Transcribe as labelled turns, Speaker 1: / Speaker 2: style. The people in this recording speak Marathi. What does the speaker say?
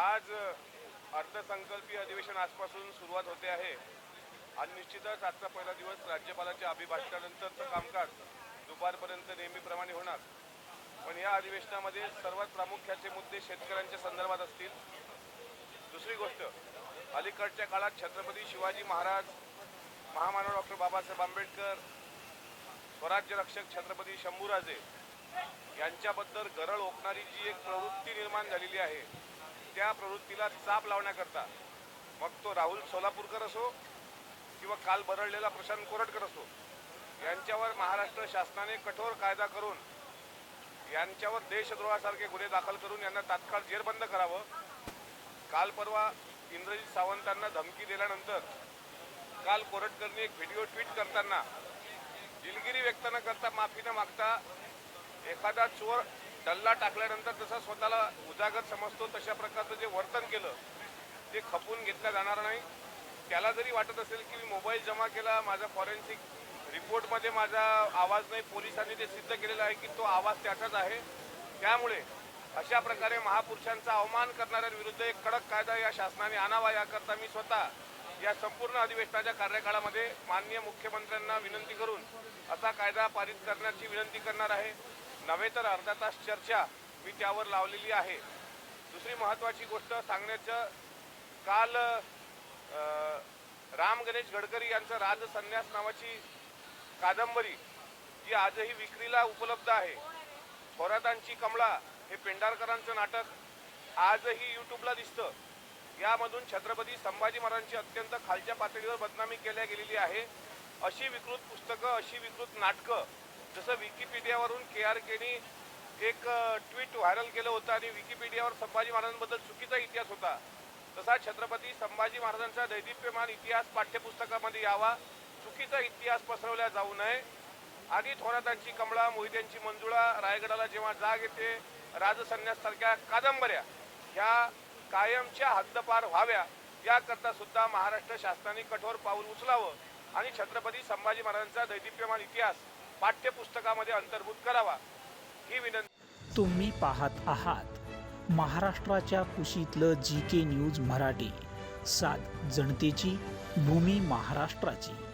Speaker 1: आज अर्थसंकल्पीय अधिवेशन आजपासून सुरुवात होते आहे. आणि निश्चितच आजचा पहिला दिवस राज्यपालाच्या अभिभाषणानंतरचं कामकाज दुपारपर्यंत नेहमीप्रमाणे होणार. पण या अधिवेशनामध्ये सर्वात प्रामुख्याचे मुद्दे शेतकऱ्यांच्या संदर्भात असतील. दुसरी गोष्ट अलीकडच्या काळात छत्रपती शिवाजी महाराज महामानव डॉक्टर बाबासाहेब आंबेडकर स्वराज्य रक्षक छत्रपती शंभूराजे यांच्याबद्दल गरळ ओकणारी जी एक प्रवृत्ती निर्माण झालेली आहे. त्या प्रवृत्तीला चाप लावण्याकरता. मग तो राहुल सोलापूरकर असो किंवा काल बरळलेला प्रशांत कोरटकर असो यांच्यावर महाराष्ट्र शासनाने कठोर कायदा करून यांच्यावर देशद्रोहासारखे गुन्हे दाखल करून यांना तात्काळ जेरबंद करावं. काल परवा इंद्रजित सावंतांना धमकी दिल्यानंतर काल कोरटकरने एक व्हिडिओ ट्विट करताना दिलगिरी व्यक्त न करता माफी न मागता एखादा चोर डल्ला टाकल्यानंतर जसा स्वतःला उजागर समजतो तशा प्रकारचं जे वर्तन केलं ते खपून घेतलं जाणार नाही. त्याला जरी वाटत असेल की मी मोबाईल जमा केला माझा फॉरेन्सिक रिपोर्टमध्ये माझा आवाज नाही पोलिसांनी ते सिद्ध केलेलं आहे की तो आवाज त्याचाच आहे. त्यामुळे अशा प्रकारे महापुरुषांचा अवमान करणाऱ्यांविरुद्ध एक कडक कायदा या शासनाने आणावा याकरता मी स्वतः या संपूर्ण अधिवेशनाच्या कार्यकाळामध्ये माननीय मुख्यमंत्र्यांना विनंती करून असा कायदा पारित करण्याची विनंती करणार आहे. नव्हे तर अर्धा तास चर्चा मी त्यावर लावलेली आहे. दुसरी महत्त्वाची गोष्ट सांगण्याचं काल राम गणेश गडकरी यांचं राजसन्यास नावाची कादंबरी जी आजही विक्रीला उपलब्ध आहे. थोरातांची कमळा हे पेंढारकरांचं नाटक आजही यूट्यूबला दिसतं. यामधून छत्रपती संभाजी महाराजांची अत्यंत खालच्या पातळीवर बदनामी केल्या गेलेली आहे. अशी विकृत पुस्तकं अशी विकृत नाटकं जसं विकिपीडियावरून के आर केनी एक ट्विट व्हायरल केलं होतं आणि विकिपीडियावर संभाजी महाराजांबद्दल चुकीचा इतिहास होता. तसा छत्रपती संभाजी महाराजांचा दैदिप्यमान इतिहास पाठ्यपुस्तकामध्ये यावा चुकीचा इतिहास पसरवला जाऊ नये. आणि थोरातांची कमळा मोहित्यांची मंजुळा रायगडाला जेव्हा जाग येते राजसन्यासारख्या कादंबऱ्या ह्या कायमच्या हद्दपार व्हाव्या याकरता सुद्धा महाराष्ट्र शासनाने कठोर पाऊल उचलावं आणि छत्रपती संभाजी महाराजांचा दैदिप्यमान इतिहास पाठ्यपुस्तकामध्ये अंतर्भूत करावा. ही विनंती.
Speaker 2: तुम्ही पाहत आहात महाराष्ट्राच्या कुशीतलं जी के न्यूज मराठी. सात जनतेची भूमी महाराष्ट्राची.